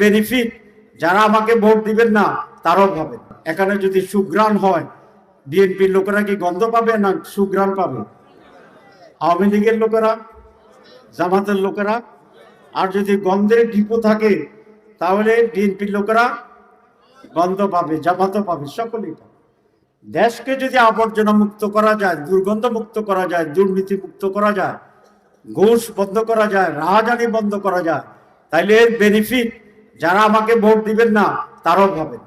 Benefit যারা আমাকে vote দিবেন না, তারাও পাবে এখানে যদি সুগ্রাণ হয়, বিএনপির লোকেরা কি গন্ধ পাবে না সুগ্রাণ পাবে? আওয়ামী লীগের লোকেরা, জামাতের লোকেরা, আর যদি গন্ধের ডিপো থাকে, তাহলে বিএনপির লোকেরা গন্ধ পাবে, জামাতও পাবে, সকলেই পাবে। দেশকে যদি আবর্জনা মুক্ত করা যায়, দুর্গন্ধ মুক্ত করা যায়, দুর্নীতি মুক্ত করা যায়, ঘুষ বন্ধ করা যায়, রাহাজানি বন্ধ করা যায়, তাইলে এর বেনিফিট যারা আমাকে ভোট দিবেন না, তারাও পাবেন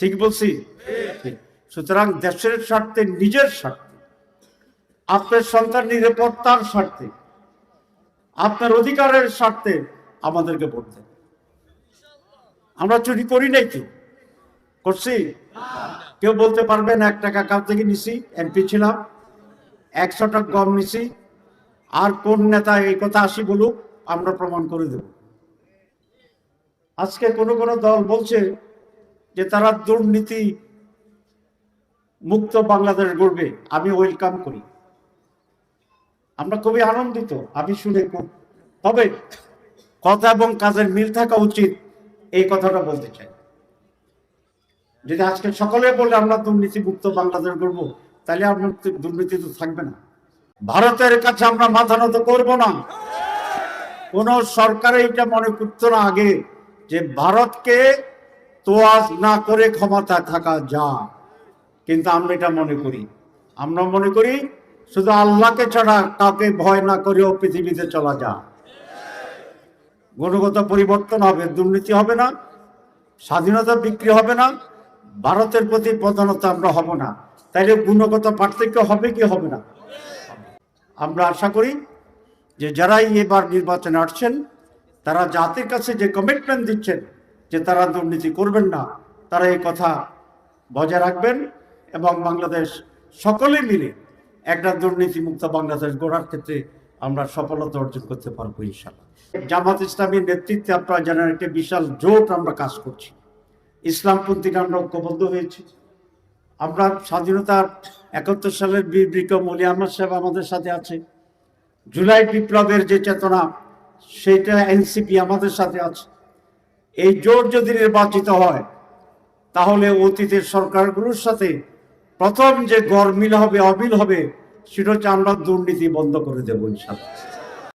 ঠিক বলছি। সুতরাং দেশের স্বার্থে, নিজের স্বার্থে, আপনার সন্তান নিরাপত্তার স্বার্থে, আপনার অধিকারের স্বার্থে আমাদেরকে ভোট দেন। আমরা চুরি করি নাই কেউ? করছি? কেউ বলতে পারবেন এক টাকা কাউ থেকে নিছি, এমপি ছিলাম, একশো টাকা কম নিছি, আর কোন নেতা এই কথা আসি বলুক, আমরা প্রমাণ করে দেব। আজকে কোন কোন দল বলছে যে তারা দুর্নীতি মুক্ত বাংলাদেশ গড়বে। আমি ওয়েলকাম করি। আমরা খুবই আনন্দিত, আমি শুনে তবে কথা এবং কাজের মিল থাকা উচিত এই কথাটা বলতে চাই। যদি আজকে সকলে বলে আমরা দুর্নীতি মুক্ত বাংলাদেশ করব তাহলে আপনার দুর্নীতি তো থাকবে না। ভারতের কাছে আমরা মাথা নত করব না। কোন সরকার এটা মনে করতো না আগে। যে ভারতকে তোয়াজ না করে ক্ষমতা থাকা যা কিন্তু আমরা এটা মনে করি। আমরা মনে করি শুধু আল্লাহকে ছাড়া কাউকে ভয় না করেও পৃথিবীতে চলা যা গুণগত পরিবর্তন হবে, দুর্নীতি হবে না, স্বাধীনতা বিক্রি হবে না, ভারতের প্রতি প্রধানত আমরা হব না। তাইলে গুণগত পার্থক্য হবে কি হবে না? আমরা আশা করি যে যারাই এবার নির্বাচনে আসছেন তারা জাতির কাছে যে কমিটমেন্ট দিচ্ছেন, যে তারা দুর্নীতি করবেন না, তারা এই কথা বজায় রাখবেন এবং বাংলাদেশ সকলে মিলে একটা দুর্নীতিমুক্ত বাংলাদেশ গড়ার ক্ষেত্রে আমরা সফলতা অর্জন করতে পারব ইনশাল্লাহ জামাত ইসলামীর নেতৃত্বে আপনারা জানেন একটা বিশাল জোট আমরা কাজ করছি। ইসলামপন্থীরা আমরা ঐক্যবদ্ধ হয়েছি। আমরা স্বাধীনতার একাত্তর সালের বীর বিক্রম আহমদ সাহেব আমাদের সাথে আছে। জুলাই বিপ্লবের যে চেতনা সেটা এনসিপি আমাদের সাথে আছে। এই জোট যদি নির্বাচিত হয়, তাহলে অতীতের সরকারগুলোর সাথে প্রথম যে গড়মিল হবে, অমিল হবে, সেটা হচ্ছে আমরা দুর্নীতি বন্ধ করে দেবো ইনশাল্লাহ